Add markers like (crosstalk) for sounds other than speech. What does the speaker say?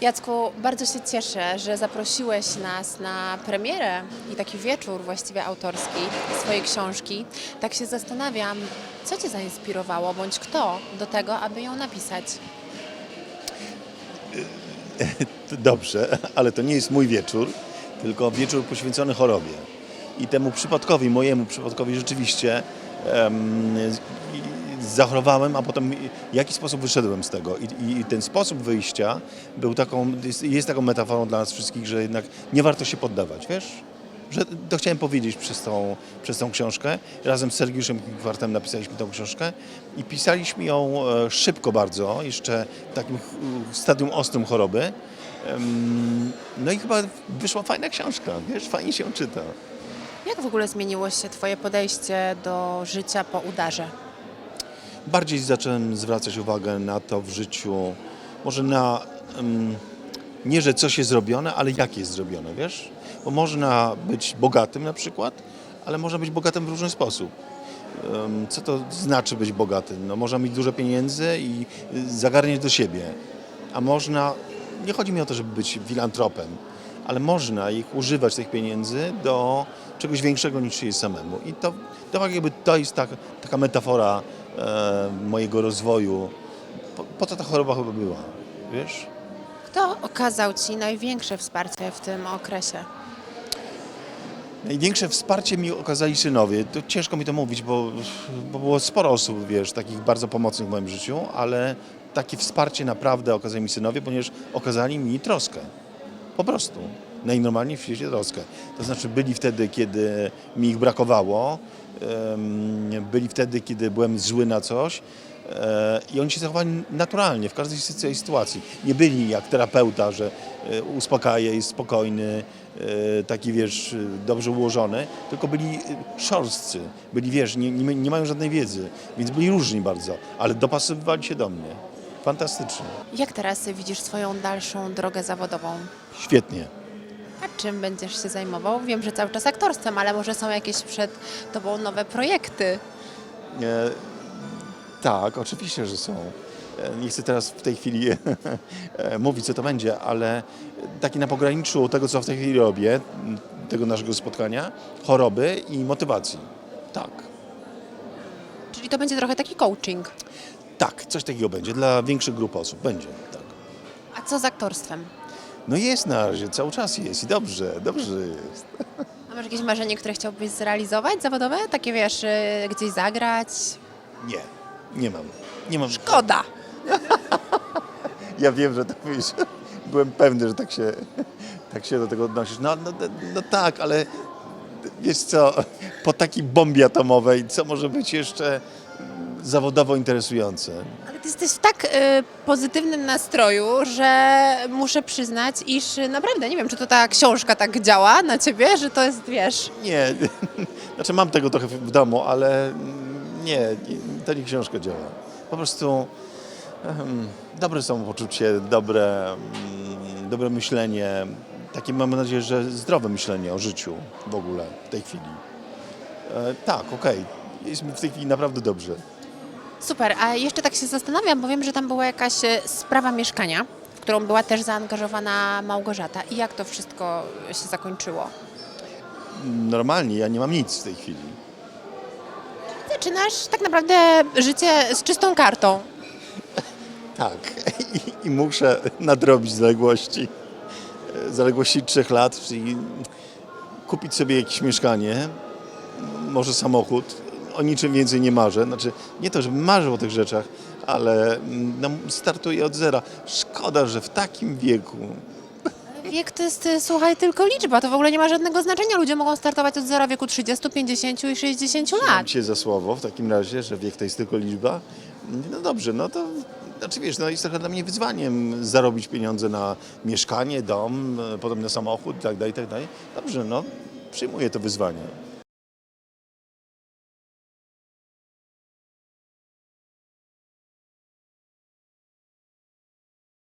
Jacku, bardzo się cieszę, że zaprosiłeś nas na premierę i taki wieczór właściwie autorski swojej książki. Tak się zastanawiam, co Cię zainspirowało, bądź kto do tego, aby ją napisać? (laughs) Dobrze, ale to nie jest mój wieczór, tylko wieczór poświęcony chorobie. I temu przypadkowi, mojemu przypadkowi rzeczywiście i- zachorowałem, a potem w jaki sposób wyszedłem z tego. I, I ten sposób wyjścia był taką, jest, jest taką metaforą dla nas wszystkich, że jednak nie warto się poddawać, wiesz? Że to chciałem powiedzieć przez tą, przez tą książkę. Razem z Sergiuszem Kwartem napisaliśmy tą książkę i pisaliśmy ją e, szybko bardzo, jeszcze w takim stadium ostrym choroby. No i chyba wyszła fajna książka, wiesz, fajnie się czyta. Jak w ogóle zmieniło się Twoje podejście do życia po udarze? Bardziej zacząłem zwracać uwagę na to w życiu, może na nie, że coś jest zrobione, ale jak jest zrobione, wiesz? Bo można być bogatym na przykład, ale można być bogatym w różny sposób. Co to znaczy być bogatym? No, można mieć dużo pieniędzy i y, zagarniać do siebie, a można, nie chodzi mi o to, żeby być filantropem, ale można ich używać, tych pieniędzy, do czegoś większego niż się samemu. I to, to jakby to jest tak, taka metafora e, mojego rozwoju. Po, po co ta choroba chyba była, wiesz? Kto okazał Ci największe wsparcie w tym okresie? Największe wsparcie mi okazali synowie. To ciężko mi to mówić, bo, bo było sporo osób, wiesz, takich bardzo pomocnych w moim życiu, ale takie wsparcie naprawdę okazali mi synowie, ponieważ okazali mi troskę. Po prostu. Najnormalniej w świecie troskę. To znaczy byli wtedy, kiedy mi ich brakowało, byli wtedy, kiedy byłem zły na coś e, i oni się zachowali naturalnie w każdej sy- sytuacji. Nie byli jak terapeuta, że e, uspokaja, jest spokojny, e, taki wiesz, dobrze ułożony, tylko byli szorstcy, byli wiesz, nie, nie mają żadnej wiedzy, więc byli różni bardzo, ale dopasowywali się do mnie. Fantastycznie. Jak teraz widzisz swoją dalszą drogę zawodową? Świetnie. A czym będziesz się zajmował? Wiem, że cały czas aktorstwem, ale może są jakieś przed Tobą nowe projekty? E, tak, oczywiście, że są. E, Nie chcę teraz w tej chwili (laughs) mówić, co to będzie, ale taki na pograniczu tego, co w tej chwili robię, tego naszego spotkania, choroby i motywacji. Tak. Czyli to będzie trochę taki coaching. Tak, coś takiego będzie dla większych grup osób. Będzie, tak. A co z aktorstwem? No jest na razie, cały czas jest i dobrze, dobrze jest. A masz jakieś marzenie, które chciałbyś zrealizować zawodowe? Takie wiesz, y, gdzieś zagrać? Nie, nie mam. Nie mam. Szkoda! (laughs) Ja wiem, że tak mówisz. Byłem pewny, że tak się, (laughs) tak się do tego odnosisz. No, no, no, no tak, ale wiesz co, po takiej bombie atomowej, co może być jeszcze zawodowo interesujące? Ale ty jesteś w tak y, pozytywnym nastroju, że muszę przyznać, iż y, naprawdę nie wiem, czy to ta książka tak działa na ciebie, że to jest, wiesz... Nie, (laughs) znaczy mam tego trochę w domu, ale nie, to nie książka działa. Po prostu em, dobre samopoczucie, dobre, mm, dobre myślenie, takie mam nadzieję, że zdrowe myślenie o życiu w ogóle w tej chwili. E, tak, okej, jest mi w tej chwili naprawdę dobrze. Super, a jeszcze tak się zastanawiam, bo wiem, że tam była jakaś y, sprawa mieszkania, w którą była też zaangażowana Małgorzata. I jak to wszystko się zakończyło? Normalnie ja nie mam nic w tej chwili. Zaczynasz tak naprawdę życie z czystą kartą. (laughs) Tak, I, i muszę nadrobić zaległości. e, Zaległości trzech lat, czyli kupić sobie jakieś mieszkanie, może samochód. O niczym więcej nie marzę. Znaczy, nie to, żebym marzył o tych rzeczach, ale mm, no, startuję od zera. Szkoda, że w takim wieku. Wiek to jest, słuchaj, tylko liczba. To w ogóle nie ma żadnego znaczenia. Ludzie mogą startować od zera w wieku 30, 50 i 60 Trzymam lat. cię za słowo w takim razie, że wiek to jest tylko liczba. No dobrze, no to znaczy wiesz, no jest trochę dla mnie wyzwaniem zarobić pieniądze na mieszkanie, dom, e, potem na samochód i tak dalej, i tak dalej. Dobrze, no przyjmuję to wyzwanie.